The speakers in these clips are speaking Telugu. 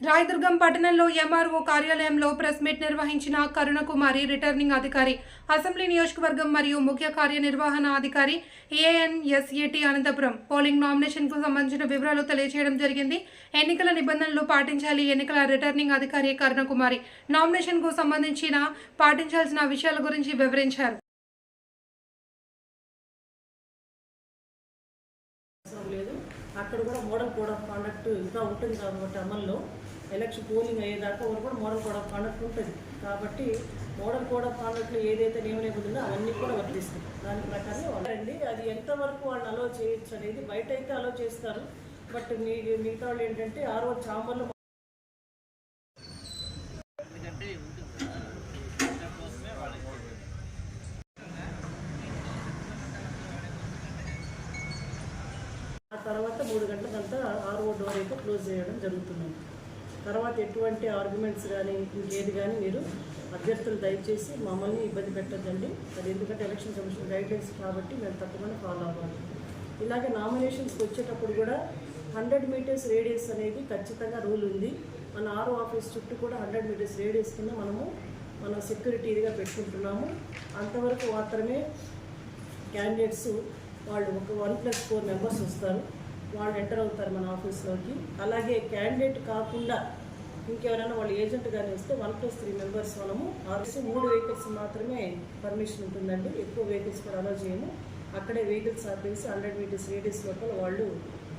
రాయదుర్గం పట్టణంలో ఎంఆర్ఓ కార్యాలయంలో ప్రెస్ మీట్ నిర్వహించిన కరుణకుమారి రిటర్నింగ్ అధికారి అసెంబ్లీ నియోజకవర్గం మరియు ముఖ్య కార్యనిర్వహణ అధికారి ఏఎన్ఎస్ఏటి అనంతపురం. పోలింగ్ నామినేషన్కు సంబంధించిన వివరాలు తెలియజేయడం జరిగింది. ఎన్నికల నిబంధనలు పాటించాలి ఎన్నికల రిటర్నింగ్ అధికారి కరుణకుమారి. నామినేషన్కు సంబంధించిన పాటించాల్సిన విషయాల గురించి వివరించారు. అక్కడ కూడా మోడల్ కోడ్ ఆఫ్ కాండక్ట్ ఇంకా ఉంటుంది కాబట్టి అమల్లో. ఎలక్షన్ పోలింగ్ అయ్యేదాకా వరకు కూడా మోడల్ కోడ్ ఆఫ్ కాండక్ట్ ఉంటుంది. కాబట్టి మోడల్ కోడ్ ఆఫ్ కాండక్ట్లో ఏదైతే నియమ నిబంధనలు అవన్నీ కూడా వర్తిస్తాయి. దాని ప్రకారం వాళ్ళండి అది ఎంతవరకు వాళ్ళు అలో చేయొచ్చు అనేది బయట అయితే అలో చేస్తారు. బట్ మీ మిగతా వాళ్ళు ఏంటంటే ఆ రోజు చాంబర్లో తర్వాత మూడు గంటలకంతా ఆర్ఓ డోర్ అయితే క్లోజ్ చేయడం జరుగుతుంది. తర్వాత ఎటువంటి ఆర్గ్యుమెంట్స్ కానీ ఇంకేది కానీ మీరు అభ్యర్థులు దయచేసి మమ్మల్ని ఇబ్బంది పెట్టద్దండి. అది ఎందుకంటే ఎలక్షన్ కమిషన్ గైడ్లైన్స్ కాబట్టి మేము తప్పకుండా ఫాలో అవ్వాలి. ఇలాగే నామినేషన్స్కి వచ్చేటప్పుడు కూడా హండ్రెడ్ మీటర్స్ రేడియస్ అనేది ఖచ్చితంగా రూల్ ఉంది. మన ఆర్ఓ ఆఫీస్ చుట్టూ కూడా హండ్రెడ్ మీటర్స్ రేడియస్ కింద మనము మనం సెక్యూరిటీగా పెట్టుకుంటున్నాము. అంతవరకు మాత్రమే క్యాండిడేట్స్ వాళ్ళు ఒక వన్ ప్లస్ ఫోర్ మెంబర్స్ వస్తారు. వాళ్ళు ఎంటర్ అవుతారు మన ఆఫీస్లోకి అలాగే క్యాండిడేట్ కాకుండా ఇంకెవరైనా వాళ్ళు ఏజెంట్ కానీ వస్తే వన్ ప్లస్ త్రీ మెంబర్స్ మనము ఆఫీస్ మూడు వెహికల్స్ మాత్రమే పర్మిషన్ ఉంటుందండి. ఎక్కువ వెహికల్స్ కూడా అలో చేయము. అక్కడే వెహికల్స్ ఆపేసి హండ్రెడ్ మీటర్స్ రేడియస్ లోపల వాళ్ళు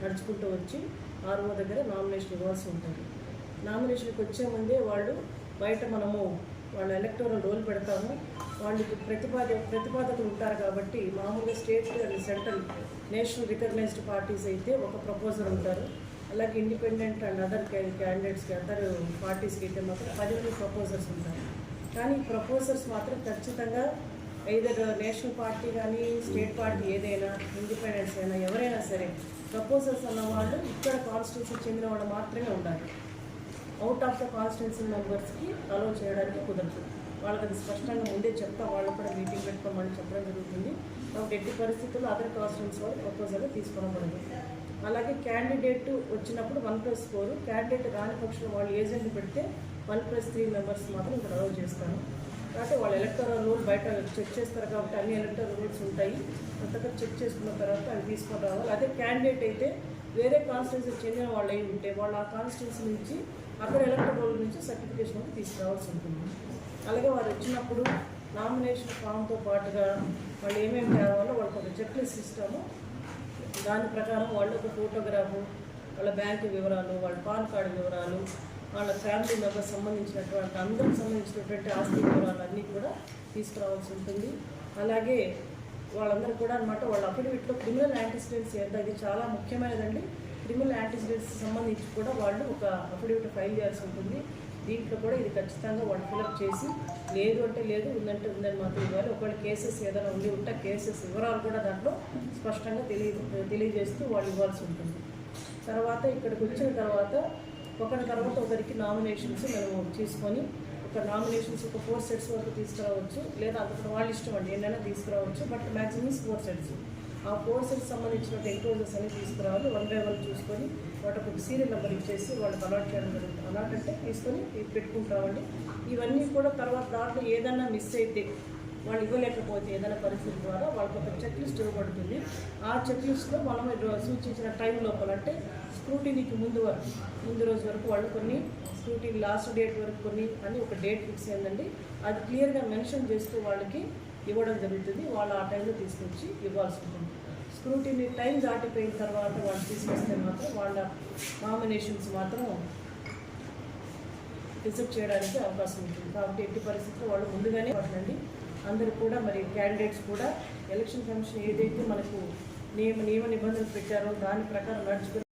నడుచుకుంటూ వచ్చి ఆర్ఓ దగ్గర నామినేషన్ ఇవ్వాల్సి ఉంటుంది. నామినేషన్కి వచ్చే ముందే వాళ్ళు బయట మనము వాళ్ళ ఎలక్టోరల్ రోల్ పెడతాము. వాళ్ళకి ప్రతిపాద ప్రతిపాదకులు ఉంటారు కాబట్టి మామూలుగా state and central national recognised parties అయితే ఒక ప్రపోజర్ ఉంటారు. అలాగే ఇండిపెండెంట్ అండ్ అదర్ క్యాండిడేట్స్కి అదర్ పార్టీస్కి అయితే మాత్రం పది మంది ప్రపోజర్స్ ఉంటారు కానీ ప్రపోజర్స్ మాత్రం ఖచ్చితంగా ఐదర్ నేషనల్ పార్టీ కానీ స్టేట్ పార్టీ ఏదైనా ఇండిపెండెన్స్ అయినా ఎవరైనా సరే ప్రపోజర్స్ అన్న వాళ్ళు ఇక్కడ కాన్స్టిట్యూన్సీ చెందిన వాళ్ళు మాత్రమే ఉండాలి. అవుట్ ఆఫ్ ద కాన్స్టిట్యూన్సీ మెంబర్స్కి అలో చేయడానికి కుదరదు. వాళ్ళకి అది స్పష్టంగా ముందే చెప్తా వాళ్ళు కూడా మీటింగ్ పెట్టుకోమని చెప్పడం జరుగుతుంది. కాబట్టి ఎట్టి పరిస్థితుల్లో అదర్ కాన్స్టిట్యున్సీ వాళ్ళు ప్రపోజల్ తీసుకోవడం అలాగే క్యాండిడేట్ వచ్చినప్పుడు వన్ ప్లస్ ఫోర్ క్యాండిడేట్ రాని పక్షంలో వాళ్ళు ఏజెంట్ పెడితే వన్ ప్లస్ త్రీ మెంబర్స్ మాత్రం ఇక్కడ అలౌ చేస్తాను. కాబట్టి వాళ్ళు ఎలక్టరల్ రూల్ బయట చెక్ చేస్తారు కాబట్టి అన్ని ఎలక్టరల్ రూల్స్ ఉంటాయి. అంతగా చెక్ చేసుకున్న తర్వాత అవి తీసుకొని రావాలి. అదే క్యాండిడేట్ అయితే వేరే కాన్స్టిట్యున్సీ చెందిన వాళ్ళు అయి ఉంటే వాళ్ళు ఆ కాన్స్టిట్యూన్సీ నుంచి అక్కడ ఎలక్టరల్ రోల్ నుంచి సర్టిఫికేషన్ తీసుకురావాల్సి ఉంటుంది. అలాగే వారు వచ్చినప్పుడు నామినేషన్ ఫామ్తో పాటుగా వాళ్ళు ఏమేమి కావాలో వాళ్ళకి ఒక చెక్ లిస్ట్ ఇస్తాము. దాని ప్రకారం వాళ్ళు ఒక ఫోటోగ్రాఫు వాళ్ళ బ్యాంకు వివరాలు వాళ్ళ పాన్ కార్డు వివరాలు వాళ్ళ ఫ్యామిలీ మెంబర్స్ సంబంధించినటువంటి అందరికి సంబంధించినటువంటి ఆస్తి వివరాలు అన్నీ కూడా తీసుకురావాల్సి ఉంటుంది. అలాగే వాళ్ళందరూ కూడా అనమాట వాళ్ళ అఫిడవిట్లో క్రిమినల్ యాంటిసిడెంట్స్ ఎంత అది చాలా ముఖ్యమైనదండి. క్రిమినల్ యాంటిసిడెంట్స్ సంబంధించి కూడా వాళ్ళు ఒక అఫిడవిట్ ఫైల్ చేయాల్సి ఉంటుంది. దీంట్లో కూడా ఇది ఖచ్చితంగా వన్ ఫిలప్ చేసి లేదు అంటే లేదు ఉందంటే ఉందని మాత్రం ఇవ్వాలి. ఒకవేళ కేసెస్ ఏదైనా ఉండి ఉంటే కేసెస్ వివరాలు కూడా దాంట్లో స్పష్టంగా తెలియ తెలియజేస్తూ వాళ్ళు ఇవ్వాల్సి ఉంటుంది. తర్వాత ఇక్కడికి వచ్చిన తర్వాత ఒకరి తర్వాత ఒకరికి నామినేషన్స్ మేము తీసుకొని ఒక నామినేషన్స్ ఒక ఫోర్ సెట్స్ వరకు తీసుకురావచ్చు. లేదా అంతకు వాళ్ళ ఇష్టం అండి ఎన్నైనా తీసుకురావచ్చు. బట్ మ్యాక్సిమం ఫోర్ సెట్స్ ఆ ఫోర్ సంబంధించిన ఎంక్లోజర్స్ అన్ని తీసుకురావాలి. వన్ బై వన్ చూసుకొని వాటికి ఒక సీరియల్ నెంబర్ ఇచ్చేసి వాళ్ళకి అలాట్ చేయడం జరుగుతుంది. అలాట్ అంటే తీసుకొని పెట్టుకుంటామండి. ఇవన్నీ కూడా తర్వాత దాంట్లో ఏదన్నా మిస్ అయితే వాళ్ళు ఇవ్వలేకపోతే ఏదైనా పరిస్థితి ద్వారా వాళ్ళకి ఒక చెక్ లిస్ట్ ఇవ్వబడుతుంది. ఆ చెక్ లిస్ట్లో మనం సూచించిన టైం లోపల అంటే స్క్రూటీనీకి ముందు వరకు ముందు రోజు వరకు వాళ్ళు కొన్ని స్క్రూటీ లాస్ట్ డేట్ వరకు కొన్ని అని ఒక డేట్ ఫిక్స్ అయిందండి. అది క్లియర్గా మెన్షన్ చేస్తూ వాళ్ళకి ఇవ్వడం జరుగుతుంది. వాళ్ళు ఆ టైంలో తీసుకొచ్చి ఇవ్వాల్సి ఉంటుంది స్క్రూటీనీ టైం దాటిపోయిన తర్వాత వాళ్ళు తీసుకొస్తే మాత్రం వాళ్ళ నామినేషన్స్ మాత్రం రిసెప్ట్ చేయడానికి అవకాశం ఉంటుంది. కాబట్టి ఎట్టి పరిస్థితుల్లో వాళ్ళు ముందుగానే పట్టండి. అందరూ కూడా మరి క్యాండిడేట్స్ కూడా ఎలక్షన్ కమిషన్ ఏదైతే మనకు నియమ నియమ నిబంధనలు పెట్టారో దాని ప్రకారం నడుచుకుని